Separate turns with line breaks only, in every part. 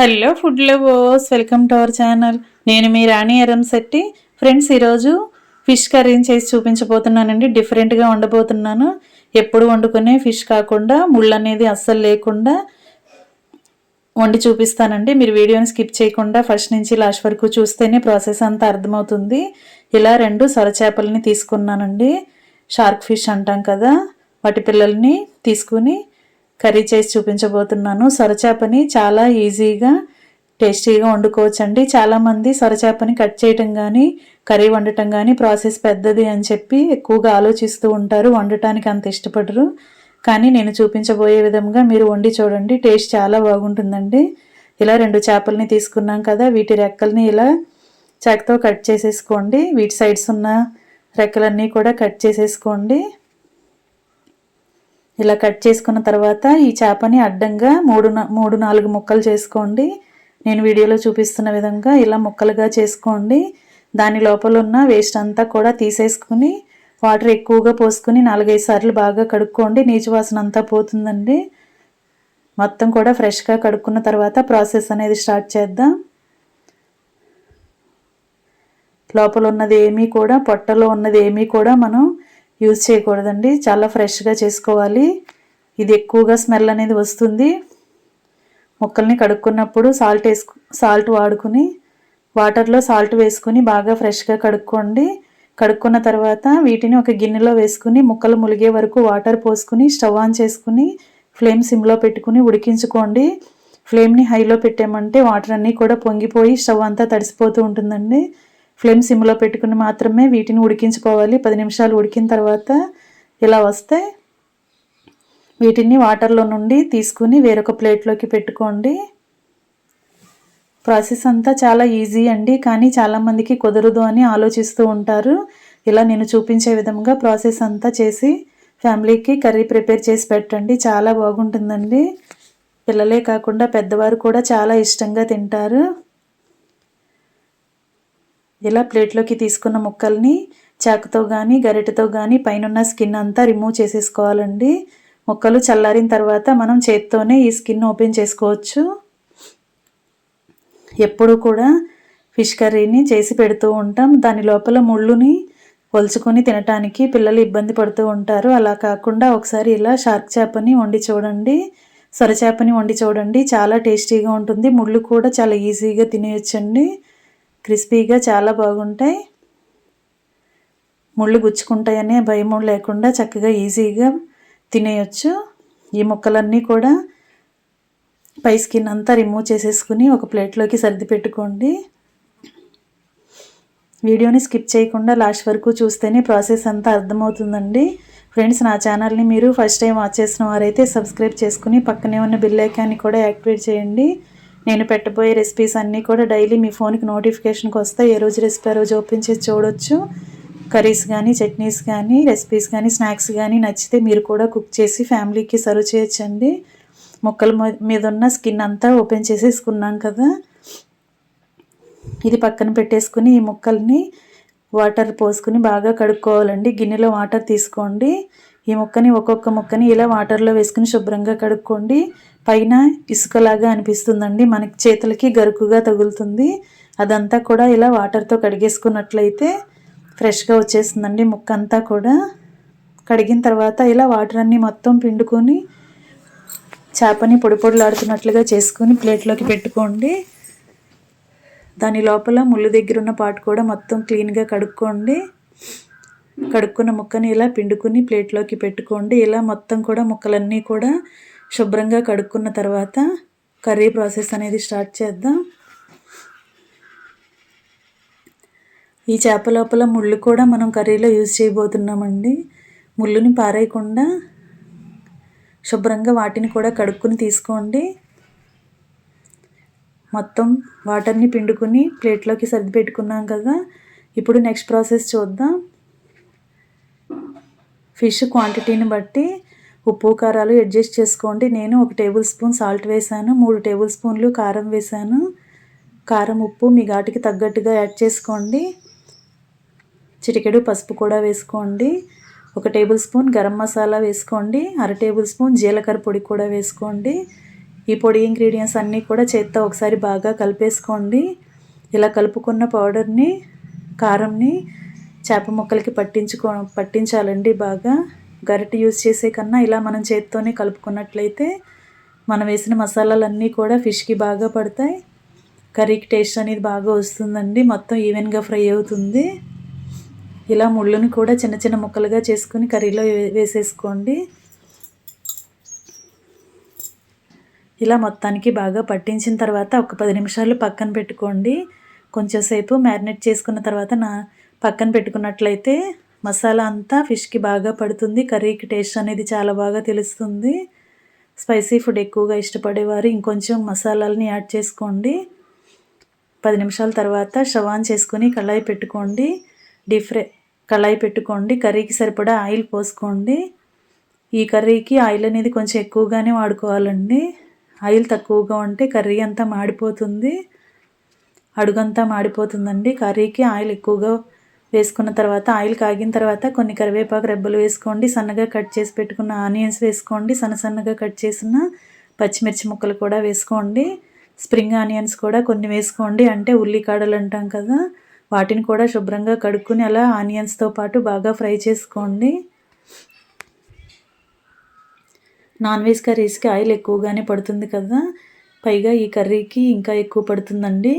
Hello food lovers welcome to our channel. నేను మీ Rani అరం Shetty. Friends ఈరోజు ఫిష్ కర్రీని చేసి చూపించబోతున్నానండి. డిఫరెంట్గా వండబోతున్నాను. ఎప్పుడు వండుకునే ఫిష్ కాకుండా ముళ్ళు అనేది అస్సలు లేకుండా వండి చూపిస్తానండి. మీరు వీడియోని స్కిప్ చేయకుండా ఫస్ట్ నుంచి లాస్ట్ వరకు చూస్తేనే ప్రాసెస్ అంతా అర్థమవుతుంది. ఇలా రెండు సొరచేపల్ని తీసుకున్నానండి. షార్క్ ఫిష్ అంటాం కదా వాటి పిల్లల్ని తీసుకుని కర్రీ చేసి చూపించబోతున్నాను. సొరచేపని చాలా ఈజీగా టేస్టీగా వండుకోవచ్చండి. చాలామంది సొరచేపని కట్ చేయటం కానీ కర్రీ వండటం కానీ ప్రాసెస్ పెద్దది అని చెప్పి ఎక్కువగా ఆలోచిస్తూ ఉంటారు. వండటానికి అంత ఇష్టపడరు. కానీ నేను చూపించబోయే విధంగా మీరు వండి చూడండి. టేస్ట్ చాలా బాగుంటుందండి. ఇలా రెండు చేపల్ని తీసుకున్నాం కదా వీటి రెక్కల్ని ఇలా చాక్తో కట్ చేసేసుకోండి. వీటి సైడ్స్ ఉన్న రెక్కలన్నీ కూడా కట్ చేసేసుకోండి. ఇలా కట్ చేసుకున్న తర్వాత ఈ చేపని అడ్డంగా మూడు మూడు నాలుగు ముక్కలు చేసుకోండి. నేను వీడియోలో చూపిస్తున్న విధంగా ఇలా ముక్కలుగా చేసుకోండి. దాని లోపల ఉన్న వేస్ట్ అంతా కూడా తీసేసుకుని వాటర్ ఎక్కువగా పోసుకుని నాలుగైదు సార్లు బాగా కడుక్కోండి. నీచు వాసన అంతా పోతుందండి. మొత్తం కూడా ఫ్రెష్గా కడుక్కున్న తర్వాత ప్రాసెస్ అనేది స్టార్ట్ చేద్దాం. లోపల ఉన్నది ఏమీ కూడా పొట్టలో ఉన్నది ఏమీ కూడా మనం యూజ్ చేయకూడదండి. చాలా ఫ్రెష్గా చేసుకోవాలి. ఇది ఎక్కువగా స్మెల్ అనేది వస్తుంది. ముక్కల్ని కడుక్కున్నప్పుడు సాల్ట్ వేసుకు సాల్ట్ వాడుకుని వాటర్లో సాల్ట్ వేసుకుని బాగా ఫ్రెష్గా కడుక్కోండి. కడుక్కున్న తర్వాత వీటిని ఒక గిన్నెలో వేసుకుని ముక్కలు ములిగే వరకు వాటర్ పోసుకుని స్టవ్ ఆన్ చేసుకుని ఫ్లేమ్ సిమ్లో పెట్టుకుని ఉడికించుకోండి. ఫ్లేమ్ని హైలో పెట్టామంటే వాటర్ అన్నీ కూడా పొంగిపోయి స్టవ్ అంతా తడిసిపోతూ ఉంటుందండి. ఫ్లేమ్ సిమ్లో పెట్టుకుని మాత్రమే వీటిని ఉడికించుకోవాలి. పది నిమిషాలు ఉడికిన తర్వాత ఇలా వస్తే వీటిని వాటర్లో నుండి తీసుకుని వేరొక ప్లేట్లోకి పెట్టుకోండి. ప్రాసెస్ అంతా చాలా ఈజీ అండి కానీ చాలామందికి కుదరదు అని ఆలోచిస్తూ ఉంటారు. ఇలా నేను చూపించే విధంగా ప్రాసెస్ అంతా చేసి ఫ్యామిలీకి కర్రీ ప్రిపేర్ చేసి పెట్టండి. చాలా బాగుంటుందండి. పిల్లలే కాకుండా పెద్దవారు కూడా చాలా ఇష్టంగా తింటారు. ఇలా ప్లేట్లోకి తీసుకున్న ముక్కల్ని చాకుతో కానీ గరిటెతో కానీ పైన స్కిన్ అంతా రిమూవ్ చేసేసుకోవాలండి. ముక్కలు చల్లారిన తర్వాత మనం చేత్తోనే ఈ స్కిన్ ఓపెన్ చేసుకోవచ్చు. ఎప్పుడు కూడా ఫిష్ కర్రీని చేసి పెడుతూ ఉంటాం. దాని లోపల ముళ్ళుని ఒలుచుకొని తినటానికి పిల్లలు ఇబ్బంది పడుతూ ఉంటారు. అలా కాకుండా ఒకసారి ఇలా షార్క్ చేపని వండి చూడండి. సొరచేపని వండి చూడండి. చాలా టేస్టీగా ఉంటుంది. ముళ్ళు కూడా చాలా ఈజీగా తినేయచ్చండి. క్రిస్పీగా చాలా బాగుంటాయి. ముళ్ళు గుచ్చుకుంటాయనే భయం లేకుండా చక్కగా ఈజీగా తినేయచ్చు. ఈ ముక్కలన్నీ కూడా పై స్కిన్ అంతా రిమూవ్ చేసేసుకుని ఒక ప్లేట్లోకి సర్ది పెట్టుకోండి. వీడియోని స్కిప్ చేయకుండా లాస్ట్ వరకు చూస్తేనే ప్రాసెస్ అంతా అర్థమవుతుందండి. ఫ్రెండ్స్ నా ఛానల్ని మీరు ఫస్ట్ టైం వాచ్ చేసిన వారైతే సబ్స్క్రైబ్ చేసుకుని పక్కనే ఉన్న బిల్ ఐకాన్ని కూడా యాక్టివేట్ చేయండి. నేను పెట్టబోయే రెసిపీస్ అన్నీ కూడా డైలీ మీ ఫోన్కి నోటిఫికేషన్కి వస్తాయి. ఏ రోజు రెసిపీ ఆ రోజు ఓపెన్ చేసి చూడొచ్చు. కర్రీస్ కానీ చట్నీస్ కానీ రెసిపీస్ కానీ స్నాక్స్ కానీ నచ్చితే మీరు కూడా కుక్ చేసి ఫ్యామిలీకి సర్వ్ చేయొచ్చండి. మొక్కల మీద ఉన్న స్కిన్ అంతా ఓపెన్ చేసేసుకున్నాం కదా. ఇది పక్కన పెట్టేసుకుని ఈ ముక్కల్ని వాటర్ పోసుకుని బాగా కడుక్కోవాలండి. గిన్నెలో వాటర్ తీసుకోండి. ఈ ముక్కని ఒక్కొక్క ముక్కని ఇలా వాటర్లో వేసుకుని శుభ్రంగా కడుక్కోండి. పైన ఇసుకలాగా అనిపిస్తుందండి. మనకి చేతులకి గరుకుగా తగులుతుంది. అదంతా కూడా ఇలా వాటర్తో కడిగేసుకున్నట్లయితే ఫ్రెష్గా వచ్చేస్తుందండి ముక్క అంతా కూడా. కడిగిన తర్వాత ఇలా వాటర్ అన్నీ మొత్తం పిండుకొని చేపని పొడి పొడిలాడుతున్నట్లుగా చేసుకొని ప్లేట్లోకి పెట్టుకోండి. దాని లోపల ముళ్ళు దగ్గర ఉన్న పాటు కూడా మొత్తం క్లీన్గా కడుక్కోండి. కడుక్కున్న ముక్కని ఇలా పిండుకుని ప్లేట్లోకి పెట్టుకోండి. ఇలా మొత్తం కూడా ముక్కలన్నీ కూడా శుభ్రంగా కడుక్కున్న తర్వాత కర్రీ ప్రాసెస్ అనేది స్టార్ట్ చేద్దాం. ఈ చేప లోపల ముళ్ళు కూడా మనం కర్రీలో యూజ్ చేయబోతున్నామండి. ముళ్ళుని పారేయకుండా శుభ్రంగా వాటిని కూడా కడుక్కుని తీసుకోండి. మొత్తం వాటర్ని పిండుకుని ప్లేట్లోకి సర్ది పెట్టుకున్నాం కదా. ఇప్పుడు నెక్స్ట్ ప్రాసెస్ చూద్దాం. ఫిష్ క్వాంటిటీని బట్టి ఉప్పు కారాలు అడ్జస్ట్ చేసుకోండి. నేను ఒక టేబుల్ స్పూన్ సాల్ట్ వేసాను మూడు టేబుల్ స్పూన్లు కారం వేసాను కారం ఉప్పు మీ ఘాటుకి తగ్గట్టుగా యాడ్ చేసుకోండి. చిటికెడు పసుపు కూడా వేసుకోండి. ఒక టేబుల్ స్పూన్ గరం మసాలా వేసుకోండి. అర టేబుల్ స్పూన్ జీలకర్ర పొడి కూడా వేసుకోండి. ఈ పొడి ఇంగ్రీడియంట్స్ అన్నీ కూడా చేత్తో ఒకసారి బాగా కలిపేసుకోండి. ఇలా కలుపుకున్న పౌడర్ని కారంని చేప ముక్కలకి పట్టించుకో పట్టించాలండి బాగా. గరిటె యూజ్ చేసే కన్నా ఇలా మనం చేతితోనే కలుపుకున్నట్లయితే మనం వేసిన మసాలాలన్నీ కూడా ఫిష్కి బాగా పడతాయి. కర్రీకి టేస్ట్ అనేది బాగా వస్తుందండి. మొత్తం ఈవెన్గా ఫ్రై అవుతుంది. ఇలా ముళ్ళుని కూడా చిన్న చిన్న ముక్కలుగా చేసుకుని కర్రీలో వేసేసుకోండి. ఇలా మొత్తానికి బాగా పట్టించిన తర్వాత ఒక పది నిమిషాలు పక్కన పెట్టుకోండి. కొంచెం సేపు మ్యారినేట్ చేసుకున్న తర్వాత నా పక్కన పెట్టుకున్నట్లయితే మసాలా అంతా ఫిష్కి బాగా పడుతుంది. కర్రీకి టేస్ట్ అనేది చాలా బాగా తెలుస్తుంది. స్పైసీ ఫుడ్ ఎక్కువగా ఇష్టపడేవారు. ఇంకొంచెం మసాలాలని యాడ్ చేసుకోండి. పది నిమిషాల తర్వాత షవాన్ చేసుకొని కళాయి పెట్టుకోండి. డీప్ ఫ్రై కళాయి పెట్టుకోండి. కర్రీకి సరిపడా ఆయిల్ పోసుకోండి. ఈ కర్రీకి ఆయిల్ అనేది కొంచెం ఎక్కువగానే వాడుకోవాలండి. ఆయిల్ తక్కువగా ఉంటే కర్రీ అంతా మాడిపోతుంది. అడుగంతా మాడిపోతుందండి. కర్రీకి ఆయిల్ ఎక్కువగా వేసుకున్న తర్వాత ఆయిల్ కాగిన తర్వాత కొన్ని కరివేపాకు రెబ్బలు వేసుకోండి. సన్నగా కట్ చేసి పెట్టుకున్న ఆనియన్స్ వేసుకోండి. సన్న సన్నగా కట్ చేసిన పచ్చిమిర్చి ముక్కలు కూడా వేసుకోండి. స్ప్రింగ్ ఆనియన్స్ కూడా కొన్ని వేసుకోండి. అంటే ఉల్లికాడలు అంటాం కదా వాటిని కూడా శుభ్రంగా కడుక్కుని అలా ఆనియన్స్తో పాటు బాగా ఫ్రై చేసుకోండి. నాన్ వెజ్ కర్రీస్కి ఆయిల్ ఎక్కువగానే పడుతుంది కదా పైగా ఈ కర్రీకి ఇంకా ఎక్కువ పడుతుందండి.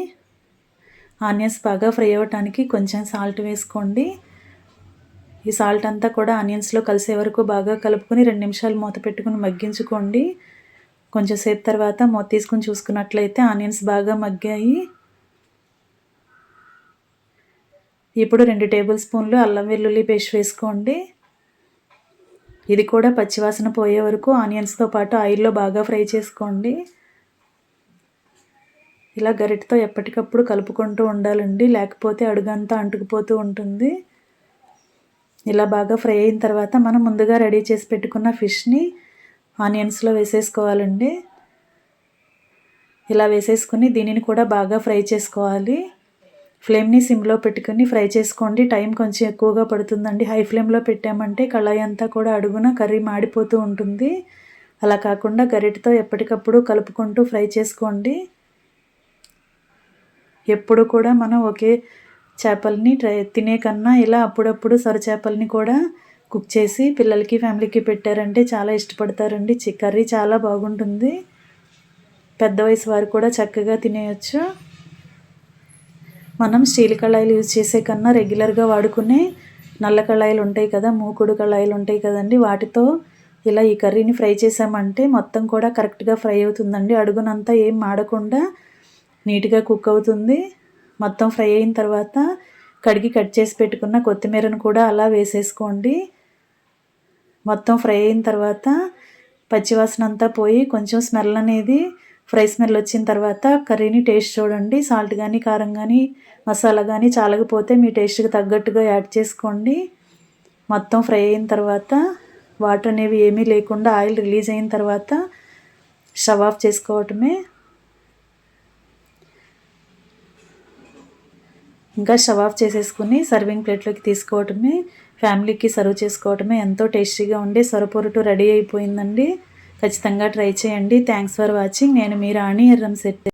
ఆనియన్స్ బాగా ఫ్రై అవ్వటానికి కొంచెం సాల్ట్ వేసుకోండి. ఈ సాల్ట్ అంతా కూడా ఆనియన్స్లో కలిసే వరకు బాగా కలుపుకొని రెండు నిమిషాలు మూత పెట్టుకుని మగ్గించుకోండి. కొంచెం సేపు తర్వాత మూత తీసుకుని చూసుకున్నట్లయితే ఆనియన్స్ బాగా మగ్గాయి. ఇప్పుడు రెండు టేబుల్ స్పూన్లు అల్లం వెల్లుల్లి పేస్ట్ వేసుకోండి. ఇది కూడా పచ్చివాసన పోయే వరకు ఆనియన్స్తో పాటు ఆయిల్లో బాగా ఫ్రై చేసుకోండి. ఇలా గరిటతో ఎప్పటికప్పుడు కలుపుకుంటూ ఉండాలండి. లేకపోతే అడుగంతా అంటుకుపోతూ ఉంటుంది. ఇలా బాగా ఫ్రై అయిన తర్వాత మనం ముందుగా రెడీ చేసి పెట్టుకున్న ఫిష్ని ఆనియన్స్లో వేసేసుకోవాలండి. ఇలా వేసేసుకుని దీనిని కూడా బాగా ఫ్రై చేసుకోవాలి. ఫ్లేమ్ని సిమ్లో పెట్టుకుని ఫ్రై చేసుకోండి. టైం కొంచెం ఎక్కువగా పడుతుందండి. హై ఫ్లేమ్లో పెట్టామంటే కళాయి అంతా కూడా అడుగున కర్రీ మాడిపోతూ ఉంటుంది. అలా కాకుండా గరిటతో ఎప్పటికప్పుడు కలుపుకుంటూ ఫ్రై చేసుకోండి. ఎప్పుడు కూడా మనం ఒకే చేపల్ని ట్రై తినే కన్నా ఇలా అప్పుడప్పుడు సొరచేపల్ని కూడా కుక్ చేసి పిల్లలకి ఫ్యామిలీకి పెట్టారంటే చాలా ఇష్టపడతారండి. కర్రీ చాలా బాగుంటుంది. పెద్ద వయసు వారు కూడా చక్కగా తినేయచ్చు. మనం స్టీల్ కళాయిలు యూజ్ చేసే కన్నా రెగ్యులర్గా వాడుకునే నల్ల కళాయిలు ఉంటాయి కదా మూకుడు కళాయిలు ఉంటాయి కదండి. వాటితో ఇలా ఈ కర్రీని ఫ్రై చేసామంటే మొత్తం కూడా కరెక్ట్గా ఫ్రై అవుతుందండి. అడుగునంతా ఏం మాడకుండా నీట్గా కుక్ అవుతుంది. మొత్తం ఫ్రై అయిన తర్వాత కడిగి కట్ చేసి పెట్టుకున్న కొత్తిమీరను కూడా అలా వేసేసుకోండి. మొత్తం ఫ్రై అయిన తర్వాత పచ్చివాసన అంతా పోయి కొంచెం స్మెల్ అనేది ఫ్రై స్మెల్ వచ్చిన తర్వాత కర్రీని టేస్ట్ చూడండి. సాల్ట్ కానీ కారం కానీ మసాలా కానీ చాలకపోతే మీ టేస్ట్కి తగ్గట్టుగా యాడ్ చేసుకోండి. మొత్తం ఫ్రై అయిన తర్వాత వాటర్ అనేవి ఏమీ లేకుండా ఆయిల్ రిలీజ్ అయిన తర్వాత షవ్ ఆఫ్ చేసుకోవటమే. ఇంకా స్టవ్ ఆఫ్ చేసేసుకుని సర్వింగ్ ప్లేట్లోకి తీసుకోవటమే ఫ్యామిలీకి సర్వ్ చేసుకోవటమే ఎంతో టేస్టీగా ఉండే సొరపొరటు రెడీ అయిపోయిందండి. ఖచ్చితంగా ట్రై చేయండి. Thanks for watching. నేను మీ రాణి ఎర్రం సెట్.